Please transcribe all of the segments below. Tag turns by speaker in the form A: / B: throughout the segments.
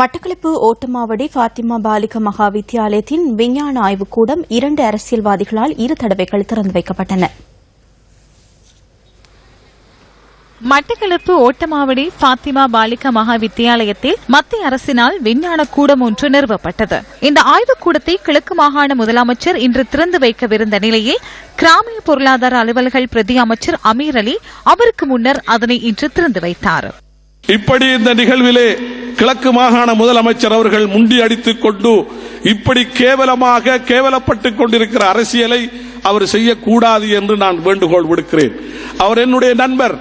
A: மட்டக்களப்பு ஓட்டமாவடி பாத்திமா பாலிக மகா வித்தியாலயத்தின் விஞ்ஞான ஆய்வுக்கூடம் இரண்டு அரசியல்வாதிகளால் இரு தடவைகள் திறந்து வைக்கப்பட்டன.
B: மட்டக்களப்பு ஓட்டமாவடி பாத்திமா பாலிகா மகா வித்தியாலயத்தில் மத்திய அரசினால் விஞ்ஞான கூடம் ஒன்று நிறுவப்பட்டது. இந்த ஆய்வுக்கூடத்தை கிழக்கு மாகாண முதலமைச்சர் இன்று திறந்து வைக்கவிருந்த நிலையில் கிராமிய பொருளாதார அலுவல்கள் பிரதி அமைச்சர் அமீர் அலி அவருக்கு முன்னர் அதனை இன்று திறந்து வைத்தார்.
C: இப்படி இந்த நிகழ்விலே கிழக்கு மாகாண முதலமைச்சர் அவர்கள் முண்டி அடித்துக் கொண்டு இப்படி கேவலமாக கேவலப்பட்டுக் கொண்டிருக்கிற அரசியலை அவர் செய்யக்கூடாது என்று நான் வேண்டுகோள் விடுக்கிறேன். அவர் என்னுடைய நண்பர்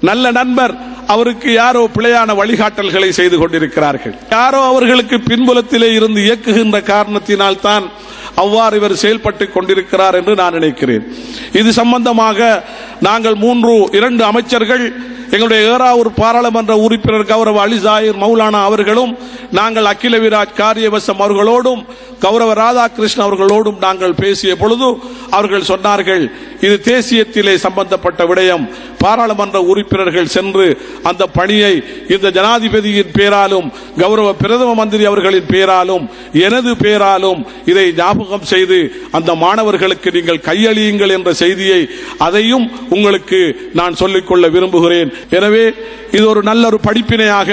C: நல்ல நண்பர் அவருக்கு யாரோ பிழையான வழிகாட்டல்களை செய்து கொண்டிருக்கிறார்கள். யாரோ அவர்களுக்கு பின்புலத்திலே இருந்து இயக்குகின்ற காரணத்தினால் தான் அவ்வாறு இவர் செயல்பட்டுக் கொண்டிருக்கிறார் என்று நான் நினைக்கிறேன். இது சம்பந்தமாக நாங்கள் மூன்று இரண்டு அமைச்சர்கள் எங்களுடைய ஏறாவூர் பாராளுமன்ற உறுப்பினர் கௌரவ அலிசாயிர் மௌலானா அவர்களும் நாங்கள் அகில விராஜ் காரியவசம் அவர்களோடும் கௌரவ ராதாகிருஷ்ணன் அவர்களோடும் நாங்கள் பேசிய பொழுது அவர்கள் சொன்னார்கள் இது தேசியத்திலே சம்பந்தப்பட்ட விடயம். பாராளுமன்ற உறுப்பினர்கள் சென்று அந்த பணியை இந்த ஜனாதிபதியின் பேராலும் கௌரவ பிரதம மந்திரி அவர்களின் பேராலும் எனது பேராலும் இதை ஞாபகம் செய்து அந்த மாணவர்களுக்கு நீங்கள் கையளியுங்கள் என்ற செய்தியை அதையும் உங்களுக்கு நான் சொல்லிக்கொள்ள விரும்புகிறேன். எனவே இது ஒரு நல்ல ஒரு படிப்பினையாக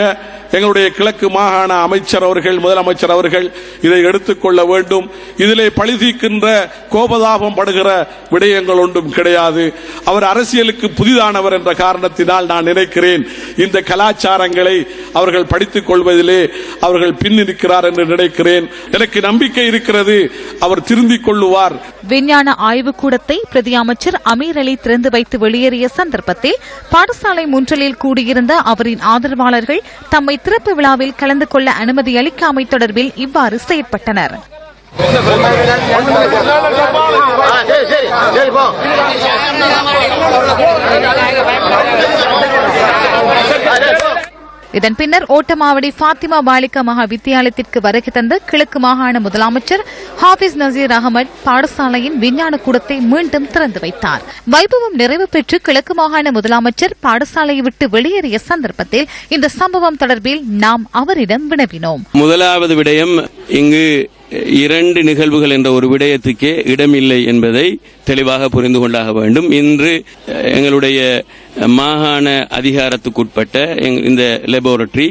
C: எங்களுடைய கிழக்கு மாகாண அமைச்சர் அவர்கள் முதலமைச்சர் அவர்கள் இதை எடுத்துக்கொள்ள வேண்டும். இதிலே பழிதீக்கின்ற கோபதாபம் படுகிற விடயங்கள் ஒன்றும் கிடையாது. அவர் அரசியலுக்கு புதிதானவர் என்ற காரணத்தினால் நான் நினைக்கிறேன். இந்த கலாச்சாரங்களை அவர்கள் படித்துக் கொள்வதிலே அவர்கள் பின் என்று நினைக்கிறேன். எனக்கு நம்பிக்கை இருக்கிறது. அவர் திருந்திக் கொள்ளுவார்.
B: விஞ்ஞான ஆய்வுக்கூடத்தை பிரதி அமைச்சர் அமீர் அலி திறந்து வைத்து வெளியேறிய சந்தர்ப்பத்தில் பாடசாலை முன்றலில் கூடியிருந்த அவரின் ஆதரவாளர்கள் தம்மை திறப்பு விழாவில் கலந்து கொள்ள அனுமதி அளிக்காமை தொடர்பில் இவ்வாறு செயற்பட்டனர். இதன் பின்னர் ஓட்டமாவடி பாத்திமா பாலிகா மகா வித்தியாலயத்திற்கு வருகை தந்த கிழக்கு மாகாண முதலமைச்சர் ஹாபிஸ் நசீர் அகமது பாடசாலையின் விஞ்ஞான கூடத்தை மீண்டும் திறந்து வைத்தார். வைபவம் நிறைவு பெற்று கிழக்கு மாகாண முதலமைச்சர் பாடசாலையை விட்டு வெளியேறிய சந்தர்ப்பத்தில் இந்த சம்பவம் தொடர்பில் நாம் அவரிடம் வினவினோம்.
D: முதலாவது விடயம் இங்கு இரண்டு நிகழ்வுகள் என்ற ஒரு விடயத்துக்கே இடமில்லை என்பதை தெளிவாக புரிந்து கொண்டாக வேண்டும். இன்று எங்களுடைய மாகாண அதிகாரத்துக்குட்பட்ட இந்த லெபோரட்டரி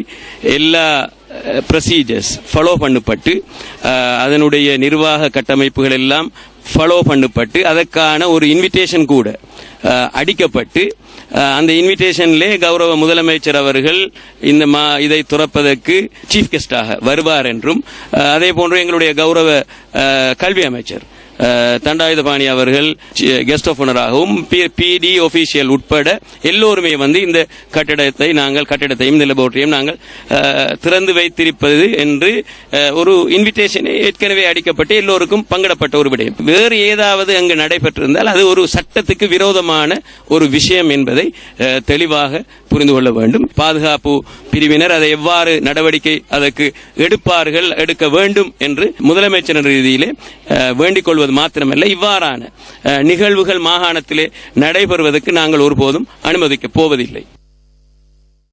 D: எல்லா ப்ரொசீஜர்ஸ் ஃபாலோ பண்ணப்பட்டு அதனுடைய நிர்வாக கட்டமைப்புகள் எல்லாம் ஃபாலோ பண்ணப்பட்டு அதற்கான ஒரு இன்விடேஷன் கூட அடிக்கப்பட்டு அந்த இன்விடேஷன்லே கௌரவ முதலமைச்சர் அவர்கள் இந்த மா இதை துறப்பதற்கு சீஃப் கெஸ்டாக வருவார் என்றும் அதே போன்று எங்களுடைய கௌரவ கல்வி அமைச்சர். தண்டாயுதபாணி அவர்கள் கெஸ்ட் ஆஃப் ஆகவும் பிடி ஒபிஷியல் உட்பட எல்லோருமே வந்து இந்த கட்டிடத்தை நாங்கள் கட்டிடத்தையும் இந்த நாங்கள் திறந்து வைத்திருப்பது என்று ஒரு இன்விடேஷன் ஏற்கனவே அடிக்கப்பட்டு எல்லோருக்கும் பங்கிடப்பட்ட ஒரு விடயம். வேறு ஏதாவது அங்கு நடைபெற்றிருந்தால் அது ஒரு சட்டத்துக்கு விரோதமான ஒரு விஷயம் என்பதை தெளிவாக புரிந்து கொள்ள வேண்டும். பாதுகாப்பு பிரிவினர் அதை எவ்வாறு நடவடிக்கை அதற்கு எடுப்பார்கள் எடுக்க வேண்டும் என்று முதலமைச்சர் ரீதியிலே வேண்டிக் கொள்வது மாத்திரமல்ல. இவ்வாறான அஹ், நிகழ்வுகள் மாகாணத்திலே நடைபெறுவதற்கு நாங்கள் ஒருபோதும் அனுமதிக்கப் போவதில்லை.